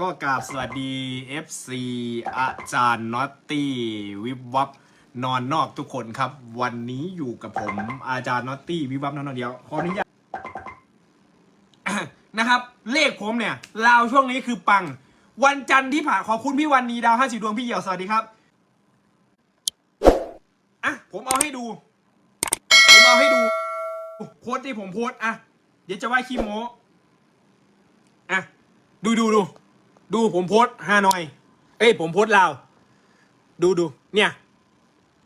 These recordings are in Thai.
ก็กราบสวัสดี FC อาจารย์น็อตตี้วิบวับนอนนอกทุกคนครับ วันนี้อยู่กับผมอาจารย์น็อตตี้วิบวับนอนนอกเดียวขออนุญาตนะครับ เลขผมเนี่ยลาวช่วงนี้คือปัง วันจันทร์ที่ผ่านขอบคุณพี่วันนีดาวห้าสิบดวงพี่เหี่ยวสวัสดีครับอะผมเอาให้ดู ผมเอาให้ดูโพสต์ที่ผมโพสต์อะเดี๋ยวจะว่าขี้โม้อะดูดูดู ดูผมโพสต์ฮานอย เอ้ยผมโพสต์ลาว ดูดูเนี่ย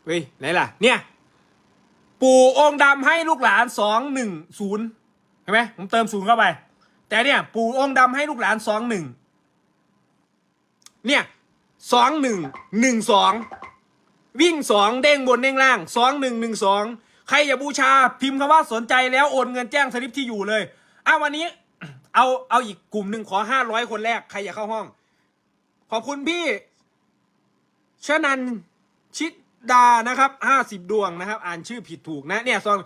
เฮ้ยไหนล่ะ เนี่ย ปู่องค์ดำให้ลูกหลานสองหนึ่งศูนย์เห็นไหมผมเติมศูนย์เข้าไป แต่เนี่ย ปู่องค์ดำให้ลูกหลานสองหนึ่งเนี่ยสองหนึ่งหนึ่งสองวิ่งสองเด้งบนเด้งล่างสองหนึ่งหนึ่งสองใครอย่าบูชาพิมพ์คำว่าสนใจแล้วโอนเงินแจ้งสลิปที่อยู่เลยอะวันนี้ เอาเอาอีกกลุ่มหนึ่งขอห้าร้อยคนแรก ใครอยากเข้าห้อง ขอบคุณพี่ชนันชิดดานะครับห้าสิบดวงนะครับ อ่านชื่อผิดถูกนะ เนี่ยสอง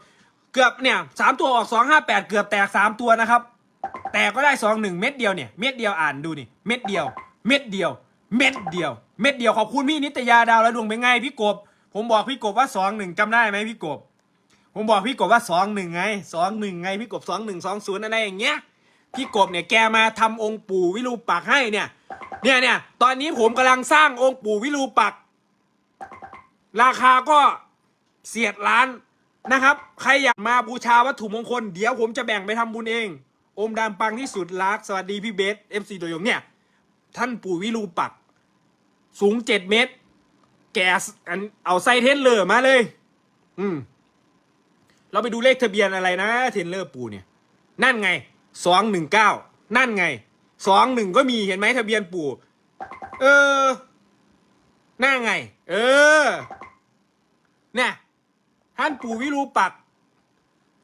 เกือบเนี่ยสามตัวออกสองห้าแปดเกือบแตกสามตัวนะครับ แต่ก็ได้สองหนึ่งเม็ดเดียวเนี่ยเม็ดเดียวอ่านดูนี่เม็ดเดียว เม็ดเดียว เม็ดเดียว เม็ดเดียวขอบคุณพี่นิตยาดาวและดวงเป็นไงพี่กบ ผมบอกพี่กบว่าสองหนึ่งจำได้ไหมพี่กบ ผมบอกพี่กบว่าสองหนึ่งไงสองหนึ่งไงพี่กบสองหนึ่งสองศูนย์อะไรอย่างเงี้ย พี่กบเนี่ยแกมาทำองค์ปู่วิรูปักให้เนี่ยเนี่ยเนี่ยตอนนี้ผมกำลังสร้างองค์ปู่วิรูปัก ราคาก็เสียดล้านนะครับ ใครอยากมาบูชาวัตถุมงคล เดี๋ยวผมจะแบ่งไปทำบุญเอง อมดามปังที่สุดรักสวัสดีพี่เบสเอฟซีตัวยงเนี่ย ท่านปู่วิรูปัก สูงเจ็ดเมตร แกอันเอาไซเทนเลอร์มาเลย อืม เราไปดูเลขทะเบียนอะไรนะ เทนเลอร์ปูเนี่ย นั่นไง สองหนึ่งเก้านั่นไงสองหนึ่งก็มีเห็นไหมทะเบียนปู่ เออน่าไง เออ เนี่ยท่านปู่วิรูปัก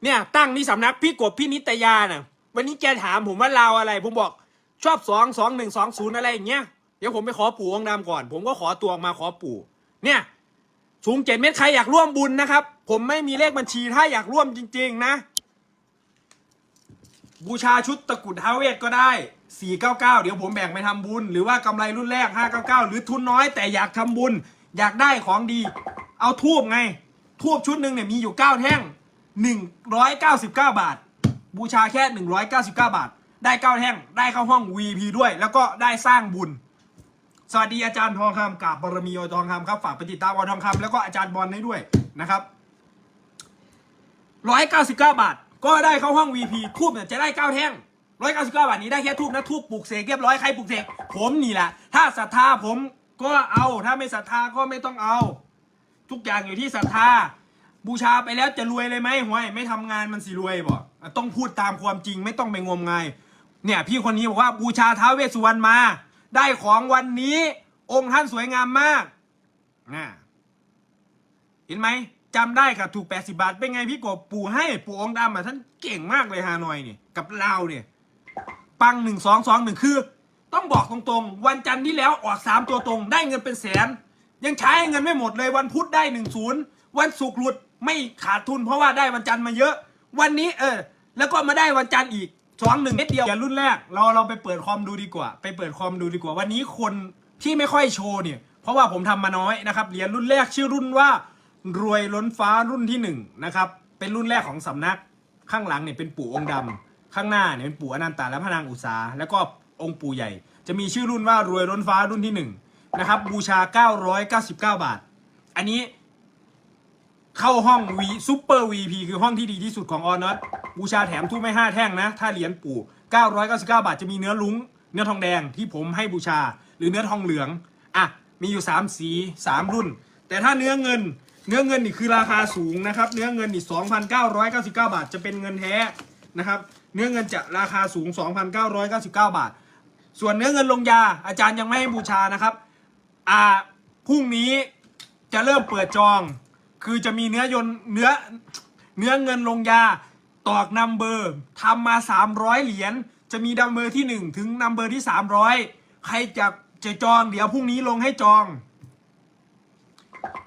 เนี่ย ตั้งที่สำนักพี่กบพี่นิตยาน่ะ วันนี้แกถามผมว่าลาอะไร ผมบอก ชอบสองสองหนึ่งสองศูนย์อะไรอย่างเงี้ยเดี๋ยวผมไปขอปู่องค์ดำก่อน ผมก็ขอตัวออกมาขอปู่ เนี่ยสูงเจ็ดเมตรใครอยากร่วมบุญนะครับ ผมไม่มีเลขบัญชีถ้าอยากร่วมจริง ๆ นะ บูชาชุดตะกรุดท้าวเวทก็ได้ 499 เดี๋ยวผมแบ่งไปทำบุญ หรือว่ากำไรรุ่นแรก 599 หรือทุนน้อยแต่อยากทำบุญ อยากได้ของดี เอาทูบไง ทูบชุดหนึ่งเนี่ยมีอยู่ 9 แท่ง 199 บาท บูชาแค่ 199 บาท ได้ 9 แท่ง ได้เข้าห้อง VP ด้วย แล้วก็ได้สร้างบุญ สวัสดีอาจารย์ทองคำกับบารมีอทองคำครับ ฝากไปติดตามอทองคำแล้วก็อาจารย์บอลให้ด้วยนะครับร้อยเก้าสิบเก้าบาท ก็ได้เข้าห้อง VP ทูบเนี่ยจะได้เก้าแท่งร้อยเก้าสิบเก้าบาทนี้ได้แค่ทูบนะทูบปลูกเสกเรียบร้อยใครปลูกเสกผมนี่แหละ ถ้าศรัทธาผมก็เอาถ้าไม่ศรัทธาก็ไม่ต้องเอา ทุกอย่างอยู่ที่ศรัทธา บูชาไปแล้วจะรวยเลยไหมห่วยไม่ทำงานมันสิรวยบ่ต้องพูดตามความจริงไม่ต้องไปงมงายเนี่ยพี่คนนี้บอกว่าบูชาท้าวเวสสุวรรณมา ได้ของวันนี้ องค์ท่านสวยงามมากนะเห็นไหม จำได้กับถูก 80 บาท เป็นไงพี่กบปู่ให้ปู่องค์ดำอะท่านเก่งมากเลยฮานอยเนี่ยกับเราเนี่ย ปังหนึ่งสองสองหนึ่งคือ ต้องบอกตรงๆ วันจันทร์ที่แล้วออกสามตัวตรง ได้เงินเป็นแสน ยังใช้เงินไม่หมดเลยวันพุธได้หนึ่งศูนย์วันศุกร์หลุดไม่ขาดทุน เพราะว่าได้วันจันทร์มาเยอะ วันนี้เออ แล้วก็มาได้วันจันทร์อีกสองหนึ่งเม็ดเดียวอย่ารุ่นแรก เราเราไปเปิดคอมดูดีกว่า ไปเปิดคอมดูดีกว่า วันนี้คนที่ไม่ค่อยโชว์เนี่ย เพราะว่าผมทำมาน้อยนะครับเหรียญรุ่นแรกชื่อรุ่นว่า รวยล้นฟ้ารุ่นที่หนึ่งนะครับ เป็นรุ่นแรกของสำนัก ข้างหลังเนี่ยเป็นปู่องค์ดำข้างหน้าเนี่ยเป็นปู่อนันตาและพระนางอุษาแล้วก็องค์ปู่ใหญ่ จะมีชื่อรุ่นว่ารวยล้นฟ้ารุ่นที่หนึ่งนะครับ บูชา 999 บาท อันนี้เข้าห้องวีซูเปอร์วีพีคือห้องที่ดีที่สุดของออนอตบูชาแถมทุ่มไม่ห้าแท่งนะ ถ้าเหรียญปู่ 999 บาทจะมีเนื้อลุ้ง เนื้อทองแดงที่ผมให้บูชา หรือเนื้อทองเหลือง อะ มีอยู่ 3 สี 3 รุ่น แต่ถ้าเนื้อเงิน เนื้อเงินนี่คือราคาสูงนะครับ เนื้อเงินนี่2,999 บาท จะเป็นเงินแท้นะครับ เนื้อเงินจะราคาสูง 2,999 บาท ส่วนเนื้อเงินลงยาอาจารย์ยังไม่ให้บูชานะครับอ่าพรุ่งนี้จะเริ่มเปิดจอง คือจะมีเนื้อยนเนื้อเนื้อเงินลงยาตอกนัมเบอร์ทำมา 300 เหรียญจะมีนัมเบอร์ที่ 1 ถึงนัมเบอร์ที่ 300 ใครจะจะจองเดี๋ยวพรุ่งนี้ลงให้จอง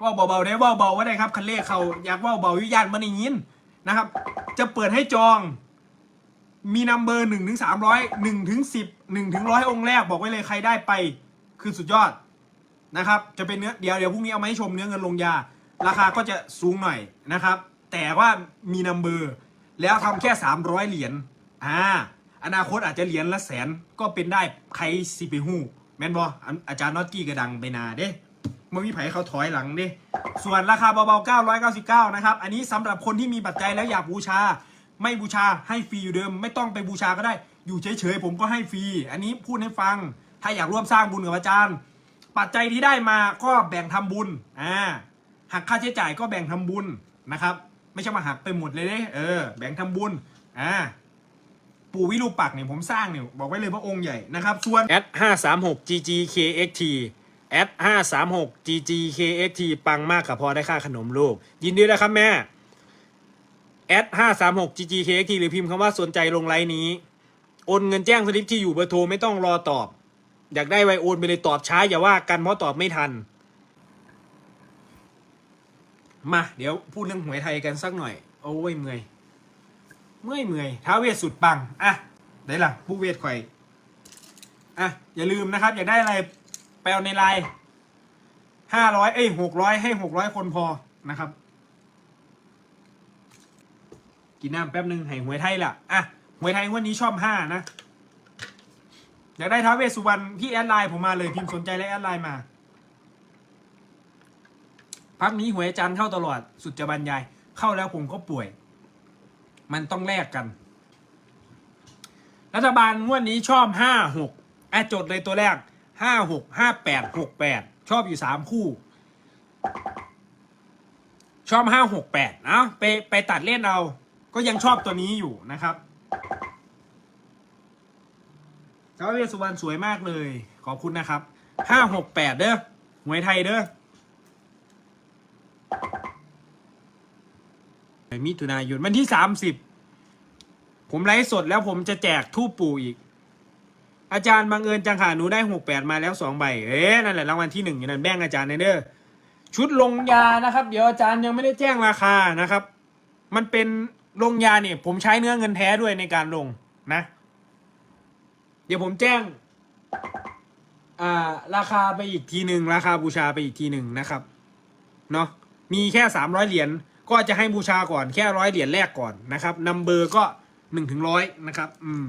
ว่าเบาๆได้ว่าเบาว่าได้ครับคันเลขเขาอยากว่าเบาวิญญาณมันย่างนี้นะครับ จะเปิดให้จอง มีนัมเบอร์หนึ่งถึงสามร้อยหนึ่งถึงสิบหนึ่งถึงร้อยองค์แรกบอกไว้เลยใครได้ไป คือสุดยอดนะครับ จะเป็นเนื้อเดี๋ยวเดี๋ยวพรุ่งนี้เอามาให้ชมเนื้อเงินลงยา ราคาก็จะสูงหน่อยนะครับ แต่ว่ามีนัมเบอร์แล้วทำแค่300เหรียญอ่าอนาคตอาจจะเหรียญละแสนก็เป็นได้ใครสิไปหู้แม่นบออันอาจารย์น็อตกี้กระดังไปนาเด้ มันมีไผเขาถอยหลังด้ส่วนราคาเบาๆ 999 นะครับ อันนี้สำหรับคนที่มีปัจจัยแล้วอยากบูชา ไม่บูชาให้ฟรีอยู่เดิม ไม่ต้องไปบูชาก็ได้ อยู่เฉยๆ ผมก็ให้ฟรี อันนี้พูดให้ฟัง ถ้าอยากร่วมสร้างบุญกับอาจารย์ ปัจจัยที่ได้มาก็แบ่งทำบุญ อ่า หักค่าใช้จ่ายก็แบ่งทำบุญนะครับ ไม่ใช่มาหักไปหมดเลยเด้เออ แบ่งทำบุญ อ่าปู่วิรูปักษ์เนี่ยผมสร้างเนี่ยบอกไว้เลยว่าองค์ใหญ่นะครับ ส่วน at 536 ggkxt at 536 ggkxt ปังมากกับพอได้ค่าขนมลูก ยินดีนะครับแม่ at 536 ggkxt หรือพิมพ์คำว่าสนใจลงไลน์นี้ โอนเงินแจ้งสลิปที่อยู่เบอร์โทรไม่ต้องรอตอบ อยากได้ไวโอนไปเลยตอบช้าอย่าว่ากันเพราะตอบไม่ทัน มาเดี๋ยวพูดเรื่องหวยไทยกันสักหน่อย โอ้ยเมื่อย เมื่อยเมื่อยท้าเวสสุดปัง อะไหนล่ะผู้เวทข่อยอะอย่าลืมนะครับ อยากได้อะไร เอาในไลน์ห้าร้อยเอ้ยหกร้อยให้หกร้อยคนพอนะครับ กินน้ำแป๊บหนึ่งให้หวยไทยล่ะอะหวยไทยงวันนี้ชอบห้านะอยากได้ท้าวเวสุวรรณพี่แอดไลน์ผมมาเลยพิมพ์สนใจและแอดไลน์มา พักนี้หวยอาจารย์เข้าตลอดสุดจะบรรยาย เข้าแล้วผมก็ป่วย มันต้องแลกกัน รัฐบาลงวดนี้ชอบห้าหกแอะจดเลยตัวแรก ห้าหกห้าแปดหกแปดชอบอยู่สามคู่ ชอบห้าหกแปดเอาไปไปตัดเล่นเอาก็ยังชอบตัวนี้อยู่นะครับท้าวเวสสุวรรณสวยมากเลย ขอบคุณนะครับห้าหกแปดเด้อหวยไทยเด้อมิถุนายนวันที่สามสิบผมไลฟ์สดแล้วผมจะแจกทูปปู่อีก อาจารย์บังเอิญจังค่ะหนูได้หกแปดมาแล้วสองใบเอ๊ะนั่นแหละรางวัลที่หนึ่งอยู่นั่นแบ่งอาจารย์ในเด้อชุดลงยานะครับ เดี๋ยวอาจารย์ยังไม่ได้แจ้งราคานะครับ มันเป็นลงยาเนี่ย ผมใช้เนื้อเงินแท้ด้วยในการลงนะ เดี๋ยวผมแจ้งอ่าราคาไปอีกทีหนึ่งราคาบูชาไปอีกทีหนึ่งนะครับเนาะมีแค่สามร้อยเหรียญก็จะให้บูชาก่อนแค่ร้อยเหรียญแรกก่อนนะครับนัมเบอร์ก็หนึ่งถึงร้อยนะครับ อืม